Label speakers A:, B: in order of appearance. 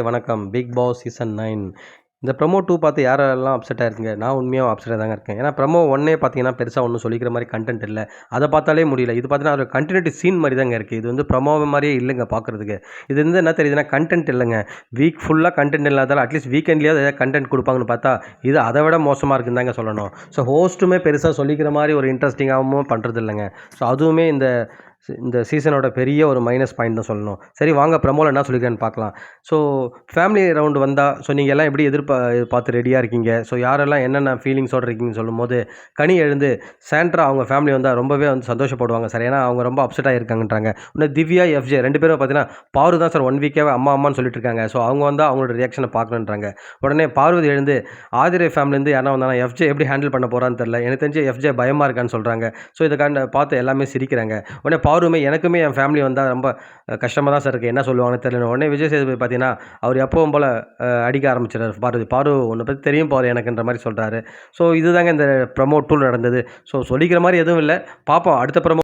A: வணக்கம். Bigg Boss season nine இந்த promo two பார்த்து யாரெல்லாம் அப்செட் ஆயிருக்குங்க? நான் உண்மையாக அப்செட்டாக தாங்க இருக்கேன். ஏன்னா ப்ரமோ ஒன்னே பார்த்தீங்கன்னா பெருசாக ஒன்றும் சொல்லிக்கிற மாதிரி கண்டென்ட் இல்லை. அதை பார்த்தாலே முடியல. இது பார்த்தீங்கன்னா ஒரு கண்டினியூட்டி சீன் மாதிரி தாங்க இருக்குது இது வந்து ப்ரமோ மாதிரியே இல்லைங்க பார்க்குறதுக்கு. இது வந்து என்ன தெரியுதுன்னா கண்டென்ட் இல்லைங்க. வீக் ஃபுல்லாக கண்டென்ட் இல்லாதால அட்லீஸ்ட் வீக்கெண்ட்லேயாவது ஏதாவது கண்டென்ட் கொடுப்பாங்கன்னு பார்த்தா இது அதை விட மோசமாக இருக்குன்னு தாங்க சொல்லணும். ஸோ ஹோஸ்ட்டுமே பெருசாக சொல்லிக்கிற மாதிரி ஒரு இன்ட்ரெஸ்டிங்காகவும் பண்ணுறது இல்லைங்க ஸோ அதுவுமே இந்த இந்த சீசனோட பெரிய ஒரு மைனஸ் பாயிண்ட் தான் சொல்லணும். சரி வாங்க ப்ரமோவில் என்ன சொல்லிக்கிறேன்னு பார்க்கலாம். ஸோ ஃபேமிலி ரவுண்டு வந்தால் ஸோ நீங்கள் எல்லாம் எப்படி எதிர்பா பார்த்து ரெடியாக இருக்கீங்க? ஸோ யாரெல்லாம் என்னென்ன ஃபீலிங்ஸோடு இருக்கீங்கன்னு சொல்லும்போது கனி எழுந்து சாண்ட்ரா அவங்க ஃபேமிலி வந்தால் ரொம்பவே வந்து சந்தோஷப்படுவாங்க சார். ஏன்னா அவங்க ரொம்ப அப்செட்டாக இருக்காங்கன்றாங்க இன்னும் திவ்யா எஃப்ஜே ரெண்டு பேரும் பார்த்தீங்கன்னா பாரு தான் சார் ஒன் வீக்காகவே அம்மா அம்மான்னு சொல்லிட்டு இருக்காங்க. ஸோ அவங்க வந்தால் அவங்களோட ரியாக்ஷனை பார்க்கணுன்றாங்க. உடனே பார்வதி எழுந்து ஆதிரை ஃபேமிலிருந்து யாரா வந்தாலும் எஃப்ஜே எப்படி ஹேண்டில் பண்ண போகிறான்னு தெரில எனக்கு தெரிஞ்சு எஃப்ஜே பயமாக இருக்கான்னு சொல்கிறாங்க ஸோ இதை பார்த்து எல்லாமே சிரிக்கிறாங்க. உடனே மாறுமே எனக்குமே என் ஃபேமிலி வந்தால் ரொம்ப கஷ்டமாக தான் சார் இருக்குது என்ன சொல்லுவாங்கன்னு தெரியல உடனே விஜய் சேதுபதி பார்த்தீங்கன்னா அவர் எப்பவும் போல் அடிக்க ஆரம்பிச்சிடாரு பார்வதி பாரு உன்னை பற்றி தெரியும் பாரு எனக்குன்ற மாதிரி சொல்கிறாரு ஸோ இதுதாங்க இந்த ப்ரமோ டூல் நடந்தது. ஸோ சொல்லிக்கிற மாதிரி எதுவும் இல்லை. பார்ப்போம் அடுத்த ப்ரமோ